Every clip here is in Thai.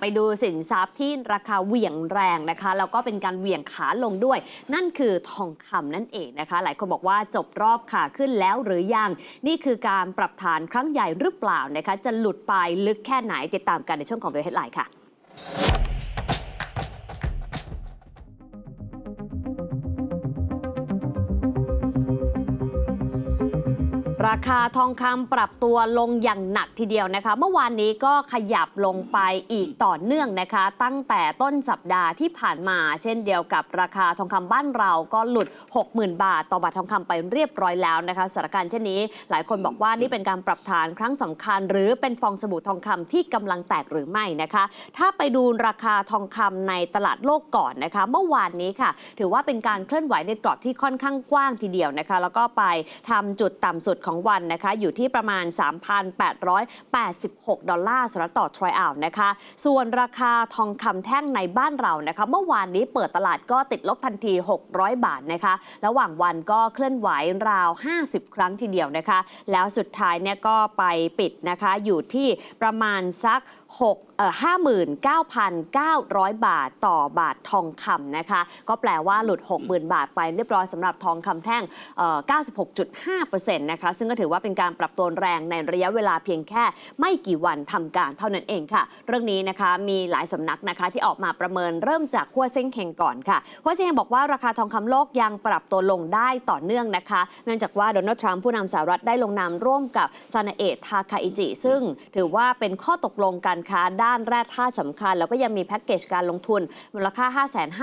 ไปดูสินทรัพย์ที่ราคาเหวี่ยงแรงนะคะแล้วก็เป็นการเหวี่ยงขาลงด้วย นั่นคือทองคำนั่นเองนะคะ หลายคนบอกว่าจบรอบขาขึ้นแล้วหรือยัง นี่คือการปรับฐานครั้งใหญ่หรือเปล่านะคะ จะหลุดไปลึกแค่ไหนติดตามกันในช่วงของ The Headline ค่ะ ราคาทองคำปรับตัวลงอย่างหนักทีเดียวนะคะ เมื่อวานนี้ก็ขยับลงไปอีกต่อเนื่องนะคะ ตั้งแต่ต้นสัปดาห์ที่ผ่านมา เช่นเดียวกับราคาทองคำบ้านเราก็หลุด 60,000 บาท ต่อบาททองคำไปเรียบร้อยแล้วนะคะสถานการณ์เช่นนี้ หลายคนบอกว่านี่เป็นการปรับฐานครั้งสำคัญ หรือเป็นฟองสบู่ทองคำที่กำลังแตกหรือไม่นะคะ ถ้าไปดูราคาทองคำในตลาดโลกก่อนนะคะ เมื่อวานนี้ค่ะ ถือว่าเป็นการเคลื่อนไหวในกรอบที่ค่อนข้างกว้างทีเดียวนะคะ แล้วก็ไปทำจุดต่ำสุดของวันนะคะอยู่ที่ประมาณ 3,886 ดอลลาร์สหรัฐต่อทรอยออนซ์นะคะ ส่วนราคาทองคำแท่งในบ้านเรานะคะ เมื่อวานนี้เปิดตลาดก็ติดลบทันที 600 บาทนะคะระหว่างวันก็เคลื่อนไหวราว 50 ครั้งทีเดียวนะคะ แล้วสุดท้ายเนี่ยก็ไปปิดนะคะอยู่ที่ประมาณสัก6เอ่อ59,900 บาทต่อบาททองคำนะคะ ก็แปลว่าหลุด 60,000 บาทไปเรียบร้อยสำหรับทองคำแท่งเอ่อ96.5%นะคะซึ่งก็ถือว่าเป็นการปรับตัวแรงในระยะเวลาเพียงแค่ไม่กี่วันทำการเท่านั้นเองค่ะ เรื่องนี้นะคะมีหลายสำนักนะคะที่ออกมาประเมินเริ่มจากหัวเซ้งเฮงก่อนค่ะหัวเซ้งเฮงบอกว่าราคาทองคำโลกยังปรับตัวลงได้ต่อเนื่องนะคะ เนื่องจากว่าโดนัลด์ทรัมป์ผู้นำสหรัฐได้ลงนามร่วมกับซานาเอะทาคาอิจิซึ่งถือว่าเป็นข้อตกลงกันการค้าด้านแร่ธาตุสำคัญ แล้วก็ยังมีแพ็กเกจการลงทุน มูลค่า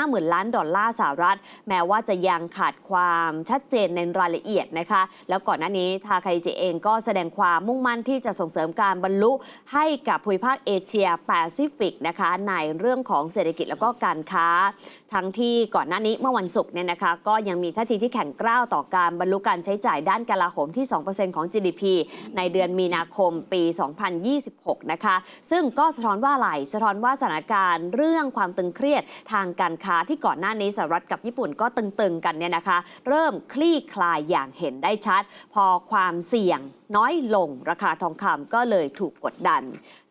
550,000 ล้านดอลลาร์สหรัฐ แม้ว่าจะยังขาดความชัดเจนในรายละเอียดนะคะ แล้วก่อนหน้านี้ทาคาอิจิเองก็แสดงความมุ่งมั่นที่จะส่งเสริมการบรรลุให้กับภูมิภาคเอเชียแปซิฟิกนะคะในเรื่องของเศรษฐกิจแล้วก็การค้าทั้งที่ก่อนหน้านี้เมื่อวันศุกร์เนี่ยนะคะก็ยังมีท่าทีที่แข็งกร้าวต่อการบรรลุการใช้จ่ายด้านกลาโหมที่ 2%ของ GDP ในเดือนมีนาคมปี 2026 นะคะซึ่งก็สะท้อนว่าอะไรสะท้อนว่าสถานการณ์เรื่องความตึงเครียดทางการค้าที่ก่อนหน้านี้สหรัฐกับญี่ปุ่นก็ตึงๆกันเนี่ยนะคะ เริ่มคลี่คลายอย่างเห็นได้ชัด พอความเสี่ยงน้อยลงราคาทองคำก็เลยถูกกดดัน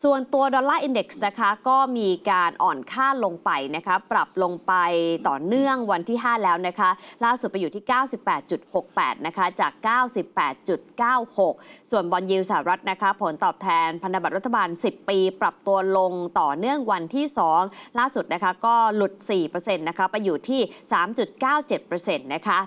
ส่วนตัวดอลลาร์อินเด็กซ์นะคะก็มีการอ่อนค่าลงไปนะคะปรับลงไปต่อเนื่องวันที่ 5 แล้วนะคะ ล่าสุดไปอยู่ที่ 98.68 นะคะ จาก 98.96 ส่วนบอลยิวสหรัฐนะคะ ผลตอบแทนพันธบัตรรัฐบาล 10 ปี ปรับตัวลงต่อเนื่องวันที่ 2 ล่าสุดนะคะก็หลุด 4%นะคะไปอยู่ที่ 3.97%นะคะ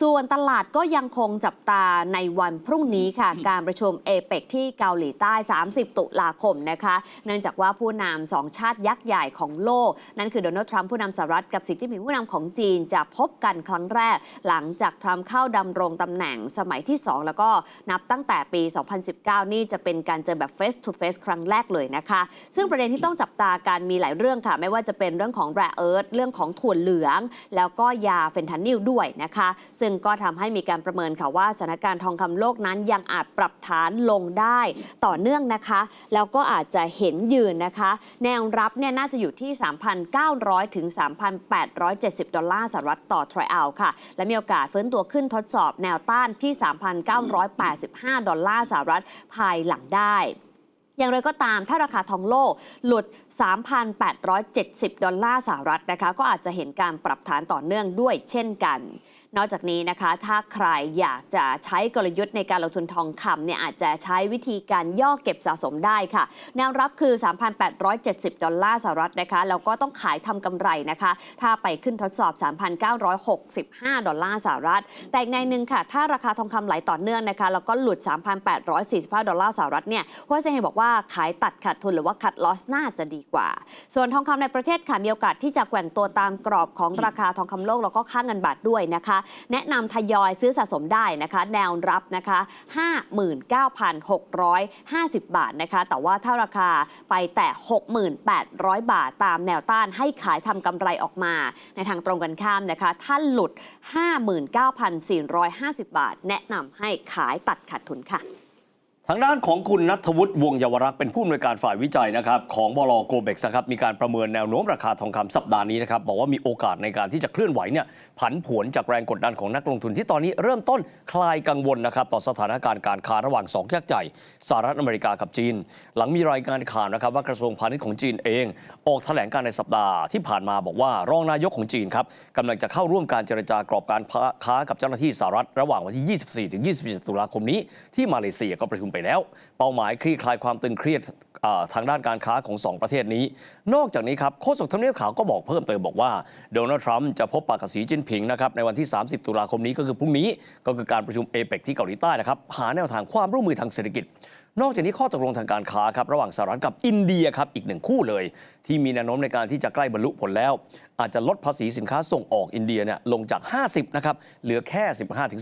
ส่วนตลาดก็ยังคงจับตาในวันพรุ่งนี้ค่ะ การประชุมเอเปกที่เกาหลีใต้ 30 ตุลาคมนะคะ เนื่องจากว่าผู้นำสองชาติยักษ์ใหญ่ของโลก นั่นคือโดนัลด์ทรัมป์ผู้นำสหรัฐกับสีจิ้นผิงผู้นำของจีนจะพบกันครั้งแรก หลังจากทรัมป์เข้าดำรงตำแหน่งสมัยที่ 2 แล้วก็นับตั้งแต่ปี 2019 นี่จะเป็นการเจอแบบ face to face ครั้งแรกเลยนะคะ ซึ่งประเด็นที่ต้องจับตาการมีหลายเรื่องค่ะ ไม่ว่าจะเป็นเรื่องของแร่เอิร์ธเรื่องของถั่วเหลือง แล้วก็ยาเฟนทานิลด้วยนะคะซึ่งก็ทำให้มีการประเมินค่ะว่าสถานการณ์ทองคำโลกนั้นยังอาจปรับฐานลงได้ต่อเนื่องนะคะ แล้วก็อาจจะเห็นยืนนะคะ แนวรับเนี่ยน่าจะอยู่ที่ 3,900 ถึง 3,870 ดอลลาร์สหรัฐต่อทรอยออนซ์ค่ะ และมีโอกาสฟื้นตัวขึ้นทดสอบแนวต้านที่ 3,985 ดอลลาร์สหรัฐภายหลังได้อย่างไรก็ตามถ้าราคาทองโลกหลุด 3,870 ดอลลาร์สหรัฐนะคะ ก็อาจจะเห็นการปรับฐานต่อเนื่องด้วยเช่นกัน นอกจากนี้นะคะ ถ้าใครอยากจะใช้กลยุทธ์ในการลงทุนทองคำเนี่ยอาจจะใช้วิธีการย่อเก็บสะสมได้ค่ะ แนวรับคือ 3,870 ดอลลาร์สหรัฐนะคะ แล้วก็ต้องขายทำกำไรนะคะ ถ้าไปขึ้นทดสอบ 3,965 ดอลลาร์สหรัฐ แต่ในหนึ่งค่ะ ถ้าราคาทองคำไหลต่อเนื่องนะคะ แล้วก็หลุด 3,845 ดอลลาร์สหรัฐเนี่ยหัวเซงบอกว่าขายตัดขาดทุนหรือว่าคัดลอสน่าจะดีกว่า ส่วนทองคำในประเทศค่ะมีโอกาสที่จะแกว่งตัวตามกรอบของราคาทองคำโลกแล้วก็ค่าเงินบาทด้วยนะคะแนะนำทยอยซื้อสะสมได้นะคะ แนวรับนะคะ 59,650 บาทนะคะ แต่ว่าถ้าราคาไปแต่ 6,800 บาทตามแนวต้านให้ขายทำกำไรออกมา ในทางตรงกันข้ามนะคะ ถ้าหลุด 59,450 บาท แนะนำให้ขายตัดขาดทุนค่ะ ทางด้านของคุณนัทวุฒิวงยาวรักษ์เป็นผู้อำนวยการฝ่ายวิจัยนะครับของบลโกลเบ็กนะครับมีการประเมินแนวโน้มราคาทองคำสัปดาห์นี้นะครับบอกว่ามีโอกาสในการที่จะเคลื่อนไหวเนี่ยผันผวนจากแรงกดดันของนักลงทุนที่ตอนนี้เริ่มต้นคลายกังวลนะครับต่อสถานการณ์การค้าระหว่างสองยักษ์ใหญ่สหรัฐอเมริกากับจีน หลังมีรายงานข่าวนะครับว่ากระทรวงพาณิชย์ของจีนเอง ออกแถลงการในสัปดาห์ที่ผ่านมาบอกว่ารองนายกของจีนครับกำลังจะเข้าร่วมการเจรจากรอบการค้ากับเจ้าหน้าที่สหรัฐระหว่างวันที่ 24-27 ตุลาคมนี้ที่มาเลเซียก็ประชุมไปแล้ว เป้าหมายคลี่คลายความตึงเครียดทางด้านการค้าของ 2 ประเทศนี้ นอกจากนี้ครับโฆษกทำเนียบขาวก็บอกเพิ่มเติมบอกว่าโดนัลด์ทรัมป์จะพบปะกับสีจิ้นผิงนะครับในวันที่ 30 ตุลาคมนี้ก็คือพรุ่งนี้ก็คือการประชุมเอเปกที่เกาหลีใต้นะครับหาแนวทางความร่วมมือทางเศรษฐกิจ นอกจากนี้ข้อตกลงทางการค้าครับระหว่างสหรัฐกับอินเดียครับอีกหนึ่งคู่เลย ที่มีแนวโน้มในการที่จะใกล้บรรลุผลแล้ว อาจจะลดภาษีสินค้าส่งออกอินเดียเนี่ยลงจาก 50นะครับเหลือแค่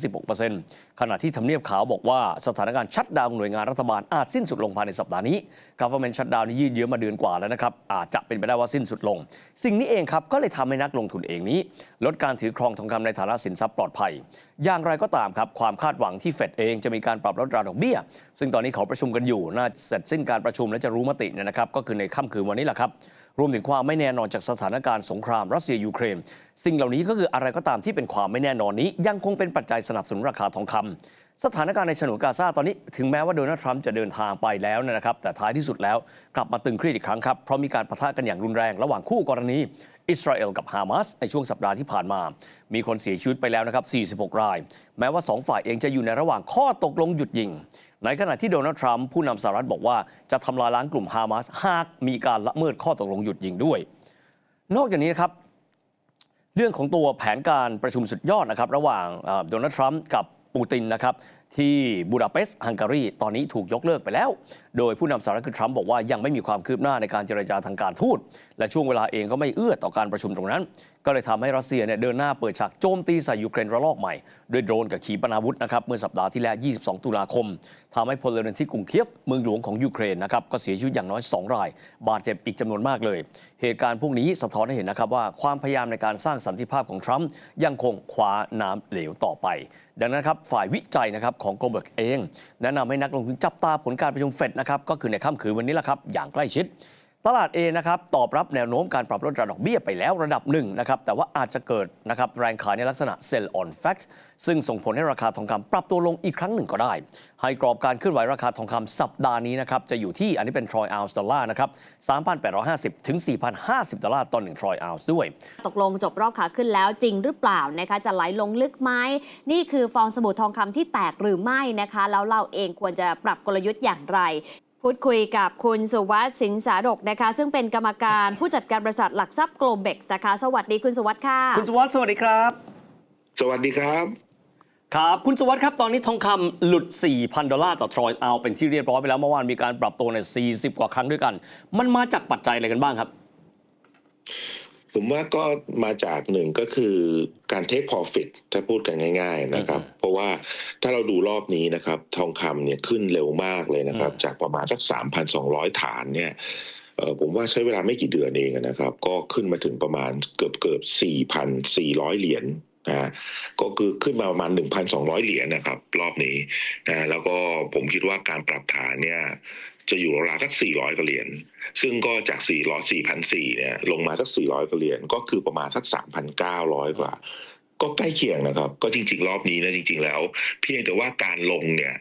15-16% ขณะที่ทำเนียบขาวบอกว่าสถานการณ์ชัดดาวหน่วยงานรัฐบาลอาจสิ้นสุดลงภายในสัปดาห์นี้ government shutdown นี่ยืดเยื้อมาเดือนกว่าแล้วนะครับ อาจจะเป็นไปได้ว่าสิ้นสุดลง สิ่งนี้เองครับ ก็เลยทำให้นักลงทุนเองนี้ ลดการถือครองทองคำในฐานะสินทรัพย์ปลอดภัย อย่างไรก็ตามครับ ความคาดหวังที่เฟดเองจะมีการปรับลดราดอกเบี้ย ซึ่งตอนนี้เขาประชุมกันอยู่น่าเสร็จสิ้นการประชุมและจะรู้มติเนี่ยนะครับก็คือในค่ำคืนวันนี้แหละครับ รวมถึงความไม่แน่นอนจากสถานการณ์สงครามรัสเซียยูเครน สิ่งเหล่านี้ก็คืออะไรก็ตามที่เป็นความไม่แน่นอนนี้ ยังคงเป็นปัจจัยสนับสนุนราคาทองคำ สถานการณ์ในฉนวนกาซาตอนนี้ถึงแม้ว่าโดนัลด์ทรัมป์จะเดินทางไปแล้วนะครับ แต่ท้ายที่สุดแล้วกลับมาตึงเครียดอีกครั้งครับ เพราะมีการปะทะกันอย่างรุนแรงระหว่างคู่กรณี อิสราเอลกับฮามาสในช่วงสัปดาห์ที่ผ่านมา มีคนเสียชีวิตไปแล้วนะครับ 46 ราย แม้ว่าสองฝ่ายเองจะอยู่ในระหว่างข้อตกลงหยุดยิง ในขณะที่โดนัลด์ทรัมป์ผู้นำสหรัฐบอกว่าจะทำลายล้างกลุ่มฮามาสหากมีการละเมิดข้อตกลงหยุดยิงด้วย นอกจากนี้นะครับเรื่องของตัวแผนการประชุมสุดยอดนะครับระหว่างโดนัลด์ทรัมป์กับ ปูตินนะครับที่บูดาเปสต์ฮังการีตอนนี้ถูกยกเลิกไปแล้ว โดยผู้นำสหรัฐคือทรัมป์บอกว่ายังไม่มีความคืบหน้าในการเจรจาทางการทูตและช่วงเวลาเองก็ไม่เอื้อต่อการประชุมตรงนั้นก็เลยทำให้รัสเซียเนี่ยเดินหน้าเปิดฉากโจมตีใส่ยูเครนระลอกใหม่ด้วยโดรนกับขีปนาวุธนะครับเมื่อสัปดาห์ที่แล้ว 22 ตุลาคมทำให้พลเรือนที่กรุงเคียฟเมืองหลวงของยูเครนนะครับก็เสียชีวิตอย่างน้อย 2 ราย บาดเจ็บอีกจำนวนมากเลย เหตุการณ์พวกนี้สะท้อนให้เห็นนะครับว่าความพยายามในการสร้างสันติภาพของทรัมป์ยังคงคว้าน้ำเหลวต่อไป ดังนั้นครับฝ่ายวิจัยนะครับของโกลเบิร์กเอง แนะนำให้นักลงทุนจับตาผลการประชุมเฟดนะครับก็คือในค่ำคืนวันนี้แหละครับอย่างใกล้ชิด ตลาดเองนะครับตอบรับแนวโน้มการปรับลดราดอกเบี้ยไปแล้วระดับหนึ่งนะครับแต่ว่าอาจจะเกิดนะครับแรงขายในลักษณะ sell on fact ซึ่งส่งผลให้ราคาทองคำปรับตัวลงอีกครั้งหนึ่งก็ได้ ให้กรอบการเคลื่อนไหวราคาทองคำสัปดาห์นี้นะครับจะอยู่ที่อันนี้เป็นทรอยอ n ซ์ดอลลาร์นะครับ3,850 ถึง 4,050 ดอลลาร์ต่อ1ทรอยอ n ซ์ด้วย ตกลงจบรอบขาขึ้นแล้วจริงหรือเปล่านะคะจะไหลลงลึกไหมนี่คือฟองสบู่ทองคำที่แตกหรือไม่นะคะแล้วเราเองควรจะปรับกลยุทธ์อย่างไร พูดคุยกับคุณสุวัสดิ์สิงสาดกนะคะ ซึ่งเป็นกรรมการผู้จัดการบริษัทหลักทรัพย์โกลเบ็กซ์นะคะ สวัสดีคุณสุวัสดิ์ค่ะ คุณสวัสดิ์สวัสดีครับ สวัสดีครับ ครับ คุณสวัสดิ์ครับ ตอนนี้ทองคำหลุด 4,000 ดอลลาร์ต่อทรอยอ n ซ์เป็นที่เรียบร้อยไปแล้วเมื่อวานมีการปรับตัวใน40 กว่าครั้งด้วยกัน มันมาจากปัจจัยอะไรกันบ้างครับ ผมว่าก็มาจากหนึ่งก็คือการเทค profit ถ้าพูดกันง่าย ๆนะครับอืมเพราะว่าถ้าเราดูรอบนี้นะครับ ทองคำเนี่ยขึ้นเร็วมากเลยนะครับอืมจากประมาณสัก 3,200 ฐานเนี่ยเออผมว่าใช้เวลาไม่กี่เดือนเองนะครับ ก็ขึ้นมาถึงประมาณเกือบเกือบ4,400 เหรียญ นะก็คือขึ้นมาประมาณ 1,200 เหรียญนะครับ รอบนี้นะแล้วก็ผมคิดว่าการปรับฐานเนี่ยจะอยู่ราวๆสัก 400กว่าเหรียญ ซึ่งก็จาก 400 4,400เนี่ยลงมาสัก 400กว่าเหรียญ ก็คือประมาณสัก 3,900 กว่า ก็ใกล้เคียงนะครับ ก็จริง ๆ รอบนี้นะจริง ๆ แล้ว เพียงแต่ว่าการลงเนี่ย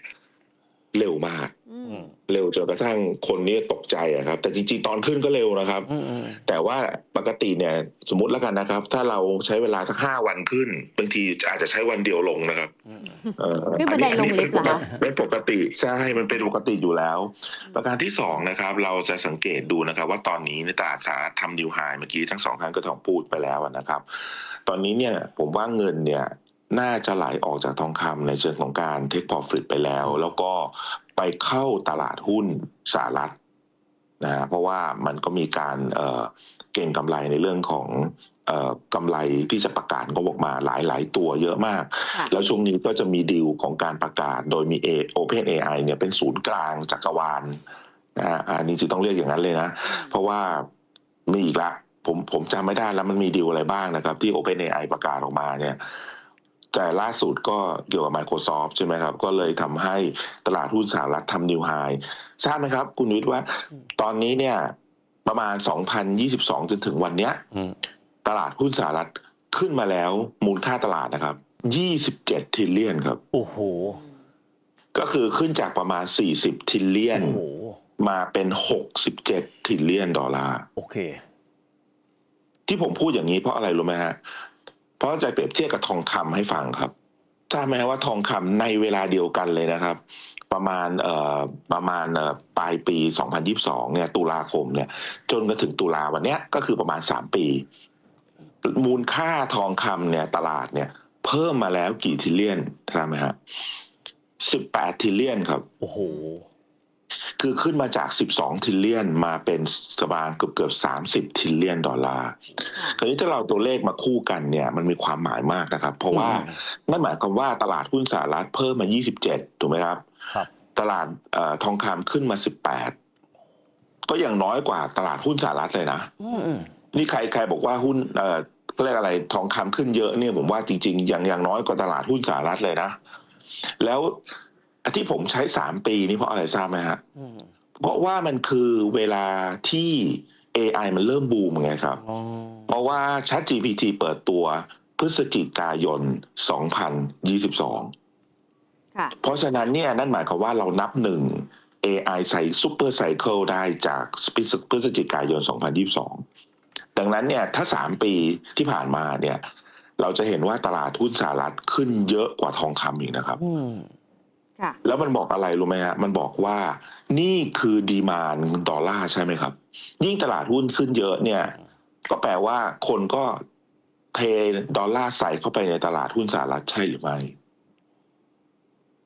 เร็วมากอืมเร็วจนกระทั่งคนนี้ตกใจอะครับ แต่จริงๆตอนขึ้นก็เร็วนะครับอืมแต่ว่าปกติเนี่ย สมมติแล้วกันนะครับ ถ้าเราใช้เวลาสักห้าวันขึ้นบางทีอาจจะใช้วันเดียวลงนะครับอืมเอ่อขึ้นบันไดลงลิฟต์เหรอคะเป็นปกติใช่มันเป็นปกติอยู่แล้ว ประการที่สองนะครับ เราจะสังเกตดูนะครับ ว่าตอนนี้ในตลาดสหรัฐทำนิวไฮเมื่อกี้ทั้งสองท่านก็ทองพูดไปแล้วนะครับ ตอนนี้เนี่ยผมว่าเงินเนี่ย น่าจะไหลออกจากทองคำในเชิงของการเทค profit ไปแล้ว แล้วก็ไปเข้าตลาดหุ้นสหรัฐนะฮะเพราะว่ามันก็มีการเอ่อเก่งกำไรในเรื่องของเอ่อกำไรที่จะประกาศก็บอกมาหลายหลายๆตัวเยอะมากค่ะแล้วช่วงนี้ก็จะมีดีลของการประกาศ โดยมี A Open AI เนี่ยเป็นศูนย์กลางจักรวาลนะฮะอันนี้จะต้องเรียกอย่างนั้นเลยนะ เพราะว่ามีอีกละ ผมผมจำไม่ได้แล้วมันมีดีลอะไรบ้างนะครับ ที่ Open AI ประกาศออกมาเนี่ย แต่ล่าสุดก็เกี่ยวกับ Microsoft ใช่ไหมครับ ก็เลยทำให้ตลาดหุ้นสหรัฐทำนิวไฮทราบไหมครับ คุณวิทย์ว่าตอนนี้เนี่ยประมาณ 2022 จนถึงวันเนี้ยอืมตลาดหุ้นสหรัฐขึ้นมาแล้วมูลค่าตลาดนะครับ 27ทิลเลียนครับ โอ้โห ก็คือขึ้นจากประมาณ 40ทิลเลียนโอ้โหมาเป็น 67ทิลเลียนดอลลาร์ โอเค ที่ผมพูดอย่างนี้เพราะอะไรรู้ไหมฮะ เพราะจะเปรียบเทียบกับทองคำให้ฟังครับทราบไหมว่าทองคำในเวลาเดียวกันเลยนะครับ ประมาณเอ่อประมาณปลายปี 2022 เนี่ย ตุลาคมเนี่ย จนมาถึงตุลาวันเนี้ยก็คือประมาณ 3 ปี มูลค่าทองคำเนี่ยตลาดเนี่ย เพิ่มมาแล้วกี่ทิเลียนทราบไหมฮะ18ทิเลียนครับ โอ้โห คือขึ้นมาจาก 12 ทิลเลียนมาเป็นสบานเกือบเกือบ 30 ทิลเลียนดอลลาร์ค่ะคราวนี้ถ้าเราตัวเลขมาคู่กันเนี่ยมันมีความหมายมากนะครับ เพราะว่าอืมนั่นหมายความว่าตลาดหุ้นสหรัฐเพิ่มมา 27 ถูกไหมครับครับตลาดเอ่อทองคำขึ้นมา 18 ก็ยังน้อยกว่าตลาดหุ้นสหรัฐเลยนะอืมอืมนี่ใครใครบอกว่าหุ้นเอ่อเรียกอะไรทองคำขึ้นเยอะเนี่ยผมว่าจริงๆยังยังน้อยกว่าตลาดหุ้นสหรัฐเลยนะ แล้ว ที่ผมใช้สามปีนี่เพราะอะไรทราบไหมฮะอืมเพราะว่ามันคือเวลาที่ AI มันเริ่มบูมไงครับอ๋อเพราะว่า ChatGPT เปิดตัวพฤศจิกายน 2022ค่ะเพราะฉะนั้นเนี่ยนั่นหมายความว่าเรานับหนึ่ง AI ใส่ซูเปอร์ไซเคิลได้จากพฤศจิกายน 2022 ดังนั้นเนี่ยถ้า 3 ปีที่ผ่านมาเนี่ย เราจะเห็นว่าตลาดหุ้นสหรัฐขึ้นเยอะกว่าทองคำอีกนะครับอืมค่ะ แล้วมันบอกอะไรรู้ไหมฮะมันบอกว่านี่คือดีมานดอลลาร์ใช่ไหมครับ ยิ่งตลาดหุ้นขึ้นเยอะเนี่ย ก็แปลว่าคนก็เทดอลลาร์ใส่เข้าไปในตลาดหุ้นสหรัฐใช่หรือไม่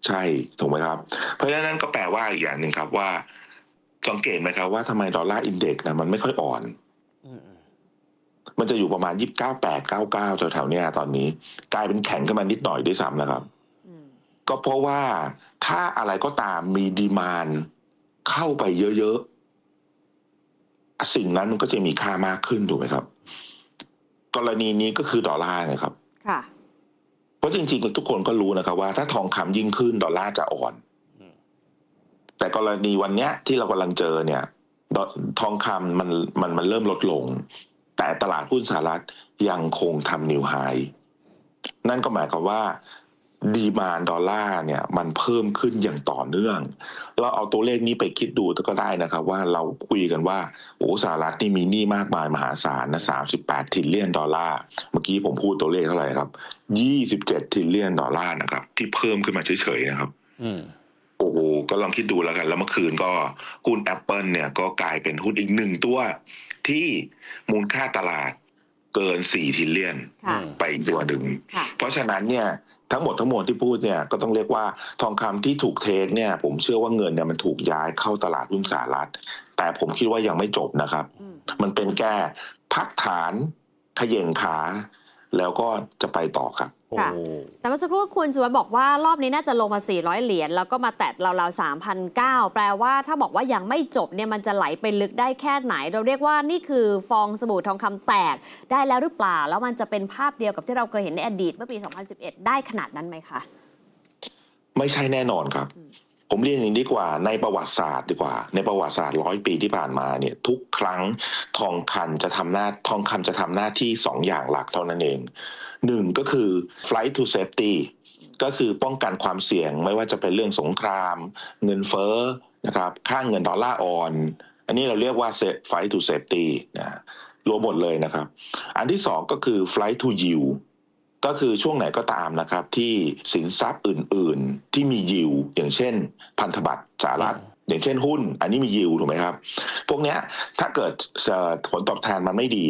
ใช่ถูกไหมครับ เพราะฉะนั้นก็แปลว่าอีกอย่างหนึ่งครับว่า สังเกตไหมครับว่าทำไมดอลลาร์อินเด็กซ์นะมันไม่ค่อยอ่อนอืมอืมมันจะอยู่ประมาณยี่สิบเก้าแปดเก้าเก้าแถวๆเนี้ยตอนนี้ กลายเป็นแข็งขึ้นมานิดหน่อยด้วยซ้ำนะครับอืม ก็เพราะว่าถ้าอะไรก็ตามมีดีมานเข้าไปเยอะๆ สิ่งนั้นมันก็จะมีค่ามากขึ้นถูกไหมครับ กรณีนี้ก็คือดอลลาร์ไงครับ ค่ะ เพราะจริงๆ ทุกคนก็รู้นะครับว่า ถ้าทองคำยิ่งขึ้นดอลลาร์จะอ่อนอืมแต่กรณีวันเนี้ยที่เรากำลังเจอเนี่ยดอทองคำมันมันมันเริ่มลดลง แต่ตลาดหุ้นสหรัฐยังคงทำนิวไฮนั่นก็หมายความว่า ดีมานดอลลาร์เนี่ยมันเพิ่มขึ้นอย่างต่อเนื่อง เราเอาตัวเลขนี้ไปคิดดูก็ได้นะครับ ว่าเราคุยกันว่าโอ้สหรัฐนี่มีหนี้มากมายมหาศาลนะสามสิบแปดทิลเลียนดอลลาร์เมื่อกี้ผมพูดตัวเลขเท่าไหร่ครับยี่สิบเจ็ดทิลเลียนดอลลาร์นะครับ ที่เพิ่มขึ้นมาเฉยๆนะครับอืมโอ้โหก็ลองคิดดูแล้วกัน แล้วเมื่อคืนก็หุ้น Apple เนี่ยก็กลายเป็นหุ้นอีกหนึ่งตัว ที่มูลค่าตลาดเกินสี่ทิลเลียนค่ะไปอีกตัวหนึ่งค่ะเพราะฉะนั้นเนี่ย ทั้งหมดทั้งมวลที่พูดเนี่ยก็ต้องเรียกว่าทองคำที่ถูกเทคเนี่ยผมเชื่อว่าเงินเนี่ยมันถูกย้ายเข้าตลาดหุ้นสหรัฐ แต่ผมคิดว่ายังไม่จบนะครับอืมมันเป็นแค่พักฐานเขย่งขา แล้วก็จะไปต่อครับโอ้ค่ะแต่เมื่อสักครู่คุณสุวัสดิ์บอกว่ารอบนี้น่าจะลงมา 400 เหรียญแล้วก็มาแตะราวๆ3,009แปลว่าถ้าบอกว่ายังไม่จบเนี่ยมันจะไหลไปลึกได้แค่ไหน เราเรียกว่านี่คือฟองสบู่ทองคำแตกได้แล้วหรือเปล่า แล้วมันจะเป็นภาพเดียวกับที่เราเคยเห็นในอดีตเมื่อปี 2011 ได้ขนาดนั้นไหมคะ ไม่ใช่แน่นอนครับอืม ผมเรียนอย่างนี้ดีกว่า ในประวัติศาสตร์ดีกว่า ในประวัติศาสตร์ร้อยปีที่ผ่านมาเนี่ยทุกครั้งทองคำจะทำหน้าทองคำจะทำหน้าที่สองอย่างหลักเท่านั้นเองหนึ่งก็คือ flight to safety ก็คือป้องกันความเสี่ยงไม่ว่าจะเป็นเรื่องสงคราม เงินเฟ้อนะครับค่างเงินดอลลาร์อ่อน อันนี้เราเรียกว่า flight to safety นะรวมหมดเลยนะครับ อันที่สองก็คือ flight to yield ก็คือช่วงไหนก็ตามนะครับที่สินทรัพย์อื่น ๆ ที่มียิวอย่างเช่น พันธบัตรสหรัฐอย่างเช่นหุ้น อันนี้มียิวถูกไหมครับ พวกเนี้ยถ้าเกิดเอ่อผลตอบแทนมันไม่ดี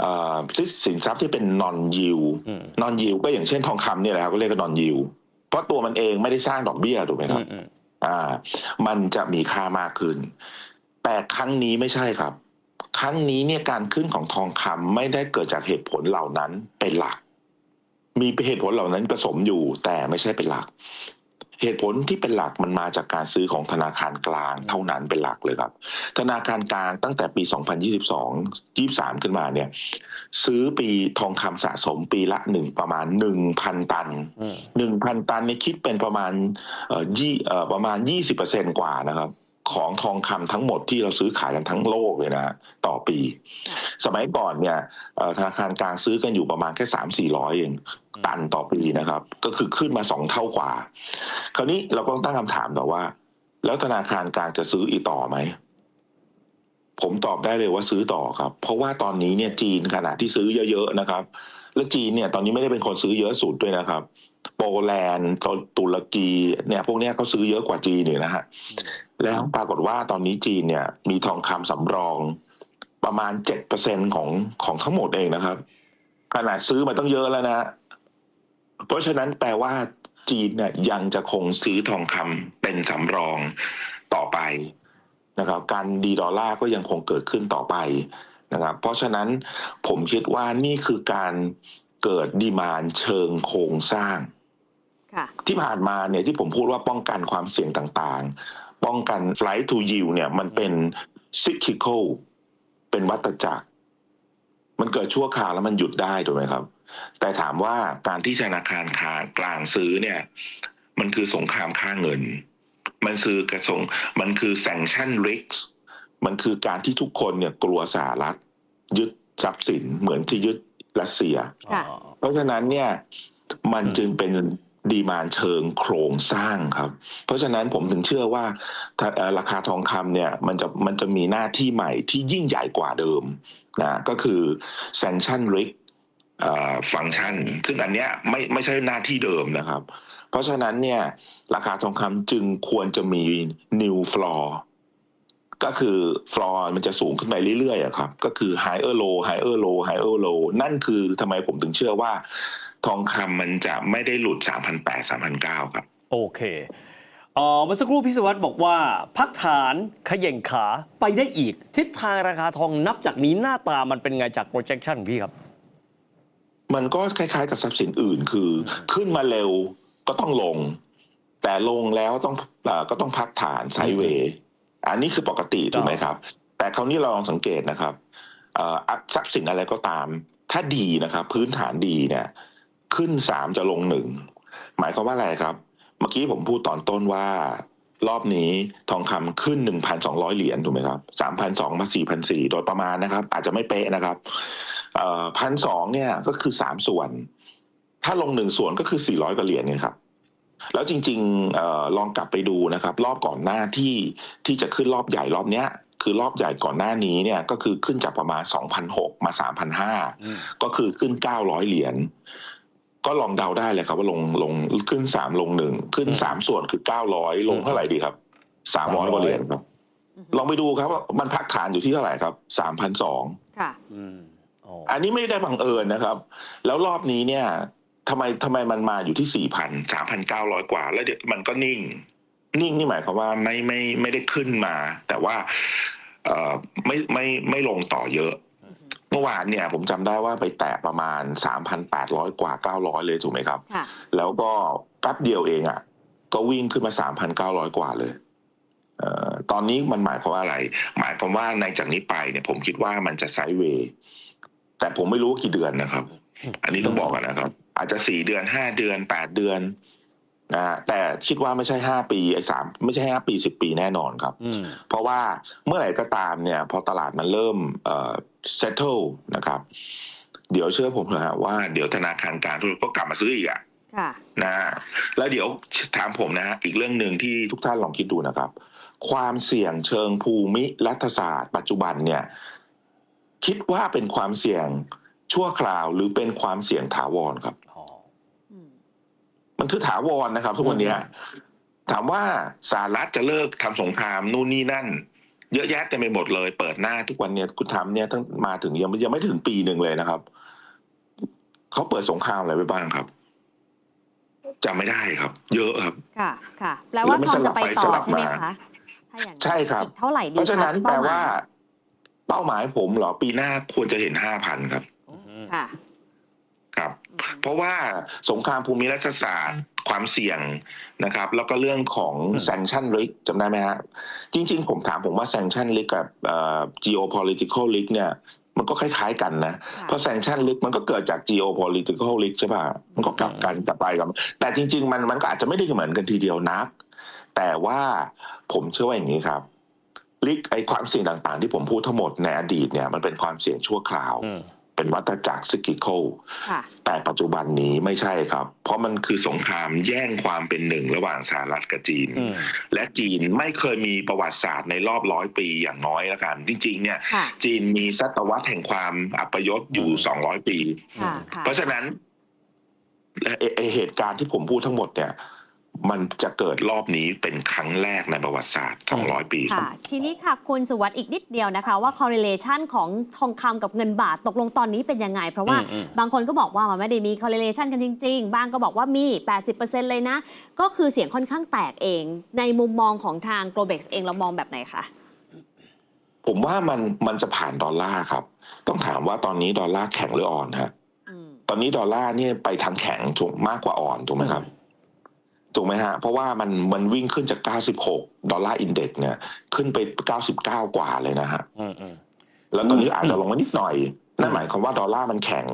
เอ่อสินทรัพย์ที่เป็น non yield อืม non yield ก็อย่างเช่นทองคำเนี่ยแหละครับก็เรียกว่า non yield เพราะตัวมันเองไม่ได้สร้างดอกเบี้ยถูกไหมคอืรับมอืมอ่า มันจะมีค่ามากขึ้น แต่ครั้งนี้ไม่ใช่ครับ ครั้งนี้เนี่ยการขึ้นของทองคำไม่ได้เกิดจากเหตุผลเหล่านั้นเป็นหลัก มีเหตุผลเหล่านั้นผสมอยู่แต่ไม่ใช่เป็นหลัก เหตุผลที่เป็นหลักมันมาจากการซื้อของธนาคารกลางเท่านั้นเป็นหลักเลยครับ ธนาคารกลางตั้งแต่ปี 2022 23 ขึ้นมาเนี่ย ซื้อปีทองคำสะสมปีละหนึ่งประมาณ 1,000 ตันอืม1,000 ตันนี่คิดเป็นประมาณเอ่อยี่เอ่อประมาณ 20%กว่านะครับ ของทองคำทั้งหมดที่เราซื้อขายกันทั้งโลกเลยนะฮะต่อปี สมัยก่อนเนี่ยเอ่อธนาคารกลางซื้อกันอยู่ประมาณแค่สามสี่ร้อยเองตันต่อปีนะครับ ก็คือขึ้นมาสองเท่ากว่า คราวนี้เราก็ต้องตั้งคำถามต่อว่า แล้วธนาคารกลางจะซื้ออีกต่อไหมผมตอบได้เลยว่าซื้อต่อครับ เพราะว่าตอนนี้เนี่ยจีนขณะที่ซื้อเยอะๆนะครับ แล้วจีนเนี่ยตอนนี้ไม่ได้เป็นคนซื้อเยอะสุดด้วยนะครับ โปแลนด์ตุรกีเนี่ยพวกเนี้ยเขาซื้อเยอะกว่าจีนเนี่ยนะฮะแล้วปรากฏว่าตอนนี้จีนเนี่ยมีทองคำสำรองประมาณเจ็ดเปอร์เซ็นของของทั้งหมดเองนะครับ ขนาดซื้อมาต้องเยอะแล้วนะ เพราะฉะนั้นแปลว่าจีนเนี่ยยังจะคงซื้อทองคำเป็นสำรองต่อไปนะครับ การดีดอลลาร์ก็ยังคงเกิดขึ้นต่อไปนะครับ เพราะฉะนั้นผมคิดว่านี่คือการ เกิดดีมานเชิงโครงสร้างค่ะที่ผ่านมาเนี่ยที่ผมพูดว่าป้องกันความเสี่ยงต่างๆ ป้องกัน flight to yield เนี่ยมันเป็น cyclical เป็นวัฏจักร มันเกิดชั่วคราวแล้วมันหยุดได้ถูกไหมครับ แต่ถามว่าการที่ธนาคารกลางซื้อเนี่ย มันคือสงครามค่าเงิน มันคือกระทรวงมันคือ sanction risks มันคือการที่ทุกคนเนี่ยกลัวสหรัฐ ยึดทรัพย์สินเหมือนที่ยึด รัสเซียค่ะอ๋อเพราะฉะนั้นเนี่ยมันอืมจึงเป็นดีมานเชิงโครงสร้างครับ เพราะฉะนั้นผมถึงเชื่อว่าถ้าเอ่อราคาทองคำเนี่ยมันจะมันจะมีหน้าที่ใหม่ที่ยิ่งใหญ่กว่าเดิมนะก็คือ sanction risk ฟัง c t ชัน ซึ่งอันเนี้ยไม่ไม่ใช่หน้าที่เดิมนะครับ เพราะฉะนั้นเนี่ยราคาทองคำจึงควรจะมี new floor ก็คือ floor มันจะสูงขึ้นไปเรื่อยๆอะครับ ก็คือ higher low higher low higher low นั่นคือทำไมผมถึงเชื่อว่า ทองคำมันจะไม่ได้หลุด 3,800 3,900 ครับ โอเคเอ่อเมื่อสักครู่พิศวัตรบอกว่า พักฐานเขย่งขาไปได้อีก ทิศทางราคาทองนับจากนี้หน้าตามันเป็นไงจาก projection ของพี่ครับ มันก็คล้ายๆ กับทรัพย์สินอื่นคือ ขึ้นมาเร็วก็ต้องลง แต่ลงแล้วต้องเอ่อก็ต้องพักฐานไซด์เวย์ อันนี้คือปกติถูกไหมครับ แต่คราวนี้เราลองสังเกตนะครับเอ่อทรัพย์สินอะไรก็ตาม ถ้าดีนะครับ พื้นฐานดีเนี่ย ขึ้นสามจะลงหนึ่งหมายความว่าอะไรครับ เมื่อกี้ผมพูดตอนต้นว่ารอบนี้ทองคำขึ้น 1,200 เหรียญถูกไหมครับ3,200มา4,400โดยประมาณนะครับ อาจจะไม่เป๊ะนะครับพันสองเนี่ยก็คือสามส่วน ถ้าลงหนึ่งส่วนก็คือ400กว่าเหรียญไงครับ แล้วจริงๆเออลองกลับไปดูนะครับ รอบก่อนหน้าที่ที่จะขึ้นรอบใหญ่รอบเนี้ยคือรอบใหญ่ก่อนหน้านี้เนี่ยก็คือขึ้นจากประมาณ2,600มา3,500อืมก็คือขึ้น 900 เหรียญก็ลองเดาได้เลยครับว่าลงลงขึ้น3ลงหนึ่งขึ้น3ส่วนคือ900ลงเท่าไหร่ดีครับ300กว่าเหรียญครับ ลองไปดูครับว่ามันพักฐานอยู่ที่เท่าไหร่ครับ3,200ค่ะอืมอ๋ออันนี้ไม่ได้บังเอิญนะครับ แล้วรอบนี้เนี่ย ทำไมทำไมมันมาอยู่ที่สี่พันสามพันเก้าร้อยกว่า แล้วเดี๋ยวมันก็นิ่ง นิ่งนี่หมายความว่าไม่ไม่ไม่ได้ขึ้นมา แต่ว่า เอ่อไม่ไม่ไม่ลงต่อเยอะ เมื่อวานเนี่ย ผมจำได้ว่าไปแตะประมาณสามพันแปดร้อยกว่าเก้าร้อยเลยถูกไหมครับค่ะแล้วก็แป๊บเดียวเองอะ ก็วิ่งขึ้นมาสามพันเก้าร้อยกว่าเลยเอ่อตอนนี้มันหมายความว่าอะไร หมายความว่าในจากนี้ไปเนี่ย ผมคิดว่ามันจะไซด์เวย์แต่ผมไม่รู้ว่ากี่เดือนนะครับ อันนี้ต้องบอกกันนะครับ อาจจะสี่เดือนห้าเดือนแปดเดือนนะฮะแต่คิดว่าไม่ใช่ห้าปีไอ้สามไม่ใช่ห้าปีสิบปีแน่นอนครับอืมเพราะว่าเมื่อไหร่ก็ตามเนี่ย พอตลาดมันเริ่มเอ่อ settle นะครับ เดี๋ยวเชื่อผมนะฮะว่าเดี๋ยวธนาคารกลางทุกก็กลับมาซื้ออีกอะค่ะนะฮะแล้วเดี๋ยวถามผมนะฮะอีกเรื่องหนึ่งที่ทุกท่านลองคิดดูนะครับ ความเสี่ยงเชิงภูมิรัฐศาสตร์ ปัจจุบันเนี่ย คิดว่าเป็นความเสี่ยงชั่วคราวหรือเป็นความเสี่ยงถาวรครับอ๋ออืม มันคือถาวรนะครับ ทุกวันเนี้ยถามว่าสหรัฐจะเลิกทำสงครามนู่นนี่นั่น เยอะแยะเต็มไปหมดเลย เปิดหน้าทุกวันเนี่ยคุณทำเนี่ยตั้งมาถึงยังยังไม่ถึงปีหนึ่งเลยนะครับเขาเปิดสงครามอะไรไปบ้างครับจำไม่ได้ครับ เยอะครับ ค่ะ ค่ะแปลว่าแล้วมันทองจะไปต่อสลับไปใช่ไหมสลับมาคะถ้าอย่างนั้นใช่ครับอีกเท่าไหร่ดีเพราะฉะนั้นคแปลเป้หมยว่า เป้าหมายผมเหรอปีหน้าควรจะเห็นห้าพันครับค่ะ ครับอืมเพราะว่าสงครามภูมิรัฐศาสตร์ความเสี่ยงนะครับ แล้วก็เรื่องของอืม sanction risk จำได้ไหมฮะจริง ๆ ผมถามผมว่า sanction risk กับเอ่อ geopolitical risk เนี่ยมันก็คล้ายๆกันนะค่ะเพราะ sanction risk มันก็เกิดจาก geopolitical risk ใช่ป่ะมันก็กลับกันกลับไปกลับมาแต่จริง ๆ มันมันก็อาจจะไม่ได้เหมือนกันทีเดียวนัก แต่ว่าผมเชื่อว่าอย่างนี้ครับลิกไอความเสี่ยงต่างๆ ที่ผมพูดทั้งหมดในอดีตเนี่ยมันเป็นความเสี่ยงชั่วคราวอืม เป็นวัฏจักรซิกิโคค่ะแต่ปัจจุบันนี้ไม่ใช่ครับ เพราะมันคือสงครามแย่งความเป็นหนึ่งระหว่างสหรัฐกับจีนอืมและจีนไม่เคยมีประวัติศาสตร์ในรอบร้อยปีอย่างน้อยแล้วกัน จริง ๆ เนี่ยค่ะจีนมีศตวรรษแห่งความอัปยศอยู่อืมสองร้อยปีค่ะค่ะเพราะฉะนั้นไอ้ไอ้ไอเหตุการณ์ที่ผมพูดทั้งหมดเนี่ย มันจะเกิดรอบนี้เป็นครั้งแรกในประวัติศาสตร์ 200 ปีครับค่ะ ทีนี้ค่ะ คุณสุวัสด์อีกนิดเดียวนะคะ ว่า correlation ของทองคำกับเงินบาทตกลงตอนนี้เป็นยังไง เพราะว่าอืมอืมบางคนก็บอกว่ามันไม่ได้มี correlation กันจริง ๆ บางก็บอกว่ามี 80%เลยนะ ก็คือเสียงค่อนข้างแตกเอง ในมุมมองของทาง Globex เองเรามองแบบไหนคะผมว่ามันมันจะผ่านดอลลาร์ครับ ต้องถามว่าตอนนี้ดอลลาร์แข็งหรืออ่อนฮะอืมตอนนี้ดอลลาร์เนี่ยไปทางแข็งถูกมากกว่าอ่อนถูกไหมครับ ถูกไหมฮะ เพราะว่ามันมันวิ่งขึ้นจาก 96 ดอลลาร์อินเด็กซ์เนี่ย ขึ้นไป 99 กว่าเลยนะฮะอืมอืมแล้วตอนนี้อาจจะลงมานิดหน่อย นั่นหมายความว่าดอลลาร์มันแข็ง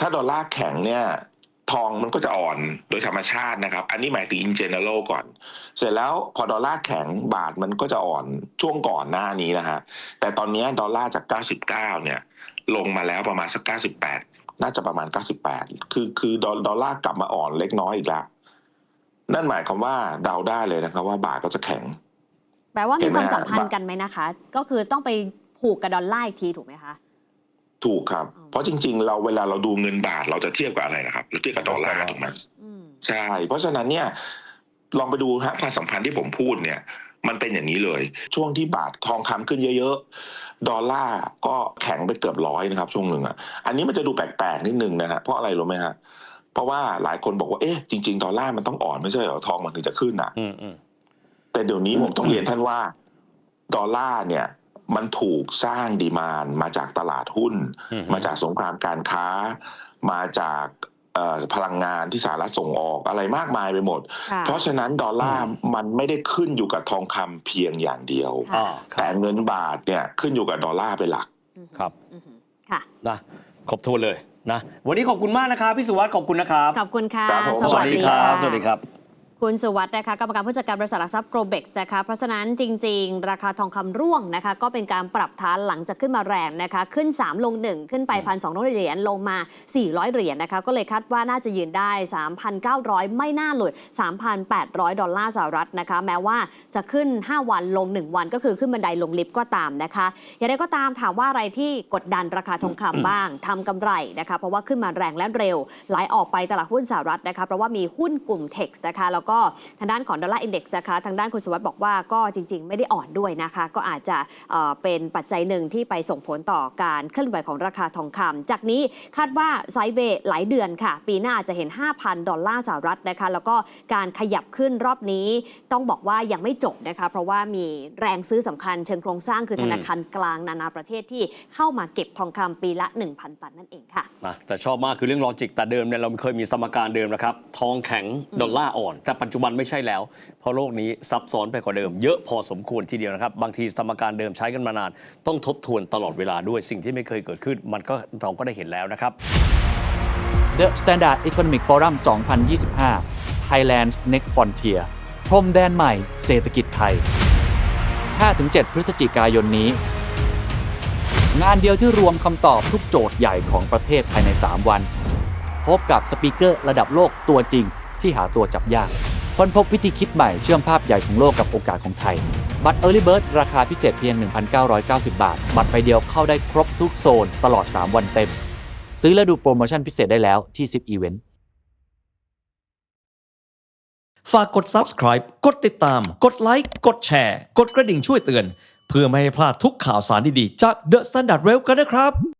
ถ้าดอลลาร์แข็งเนี่ย ทองมันก็จะอ่อนโดยธรรมชาตินะครับ อันนี้หมายถึง in general ก่อน เสร็จแล้วพอดอลลาร์แข็งบาทมันก็จะอ่อนช่วงก่อนหน้านี้นะฮะ แต่ตอนนี้ดอลลาร์จาก 99 เนี่ย ลงมาแล้วประมาณสัก 98 น่าจะประมาณ 98 คือคือดอลดอลลาร์กลับมาอ่อนเล็กน้อยอีกแล้ว นั่นหมายความว่าเดาได้เลยนะครับ ว่าบาทก็จะแข็ง แปลว่าเห็มีนไหมความสัมพันฮะธ์กันไหมนะคะ ก็คือต้องไปผูกกับดอลลาร์อีกทีถูกไหมคะ ถูกครับอ๋อเพราะจริง ๆ เราเวลาเราดูเงินบาทเราจะเทียบกับอะไรนะครับเราเทียบกับดอลลาร์ถูกไหมอืมใช่ เพราะฉะนั้นเนี่ยลองไปดูฮะความสัมพันธ์ที่ผมพูดเนี่ย มันเป็นอย่างนี้เลย ช่วงที่บาททองคำขึ้นเยอะๆ ดอลลาร์ก็แข็งไปเกือบร้อยนะครับ ช่วงหนึ่งอะ อันนี้มันจะดูแปลกๆนิดนึงนะฮะเพราะอะไรรู้ไหมฮะ เพราะว่าหลายคนบอกว่าเอ๊ะจริงๆดอลลาร์มันต้องอ่อนไม่ใช่เหรอทองมันถึงจะขึ้นอะอืมอืมแต่เดี๋ยวนี้ผมต้องเรียนท่านว่า ดอลลาร์เนี่ย มันถูกสร้างดีมานมาจากตลาดหุ้นอืมมาจากสงครามการค้า มาจากเอ่อพลังงานที่สหรัฐส่งออกอะไรมากมายไปหมดค่ะเพราะฉะนั้นดอลลาร์มันไม่ได้ขึ้นอยู่กับทองคำเพียงอย่างเดียวค่ะอ่าคแต่รับเงินบาทเนี่ยขึ้นอยู่กับดอลลาร์เป็นหลัก ครับอือหือค่ะนะครบถ้วนเลยนะวันนี้ขอบคุณมากนะครับพี่สุวัสด์ขอบคุณนะครับ ขอบคุณค่ะ ครับผม สวัสดีครับะสวัสดีครับ คุณสุวัสด์นะคะกรรมการผู้จัดการบริษัทหลักทรัพย์โกลเบ็กซ์นะคะเพราะฉะนั้นจริง ๆ ราคาทองคำร่วงนะคะ ก็เป็นการปรับฐานหลังจากขึ้นมาแรงนะคะ ขึ้น 3 ลง 1 ขึ้นไป 1,200 เหรียญลงมา 400 เหรียญนะคะ ก็เลยคาดว่าน่าจะยืนได้ 3,900 ไม่น่าหลุด 3,800 ดอลลาร์สหรัฐนะคะ แม้ว่าจะขึ้น 5 วันลง 1 วันก็คือขึ้นบันไดลงลิฟต์ก็ตามนะคะอย่างไรก็ตามถามว่าอะไรที่กดดันราคาทองคำบ้างทำกำไรนะคะ เพราะว่าขึ้นมาแรงและเร็วไหลออกไปตลาดหุ้นสหรัฐนะคะเพราะว่ามีหุ้นกลุ่มเท็กซ์นะคะแล้วก็ทางด้านของดอลลาร์อินเด็กซ์นะคะทางด้านคุณสุวัสด์บอกว่าก็จริง ๆ ไม่ได้อ่อนด้วยนะคะ ก็อาจจะเเป็นปัจจัยหนึ่งที่ไปส่งผลต่อการเคลื่อนไหวของราคาทองคำจากนี้คาดว่าไซเวย์หลายเดือนค่ะ ปีหน้าอาจจะเห็น 5,000 ดอลลาร์สหรัฐนะคะ แล้วก็การขยับขึ้นรอบนี้ต้องบอกว่ายังไม่จบนะคะ เพราะว่ามีแรงซื้อสำคัญเชิงโครงสร้างคือธนาคารกลางนานาประเทศที่เข้ามาเก็บทองคำปีละ 1,000 ตันนั่นเองค่ะนะแต่ชอบมากคือเรื่องลอจิกแต่เดิมเนี่ยเราเคยมีสมการเดิมนะครับ ทองแข็งดอลลาร์อ่อนแต่ปัจจุบันไม่ใช่แล้ว เพราะโลกนี้ซับซ้อนไปกว่าเดิม เยอะพอสมควรทีเดียวนะครับ บางทีสมการเดิมใช้กันมานาน ต้องทบทวนตลอดเวลาด้วยสิ่งที่ไม่เคยเกิดขึ้น มันก็เราก็ได้เห็นแล้วนะครับ The Standard Economic Forum 2025 Thailand's Next Frontier พรมแดนใหม่เศรษฐกิจไทย 5-7 พฤศจิกายนนี้ งานเดียวที่รวมคำตอบทุกโจทย์ใหญ่ของประเทศภายใน 3 วัน พบกับสปีกเกอร์ระดับโลกตัวจริง ที่หาตัวจับยาก ค้นพบวิธีคิดใหม่เชื่อมภาพใหญ่ของโลกกับโอกาสของไทย บัตร Early Bird ราคาพิเศษเพียง 1,990 บาท บัตรใบเดียวเข้าได้ครบทุกโซนตลอด 3 วันเต็ม ซื้อและดูโปรโมชั่นพิเศษได้แล้วที่10 Event ฝากกด subscribe กดติดตาม กดไลค์ กดแชร์ กดกระดิ่งช่วยเตือน เพื่อไม่ให้พลาดทุกข่าวสารดีๆ จาก The Standard Well กันนะครับ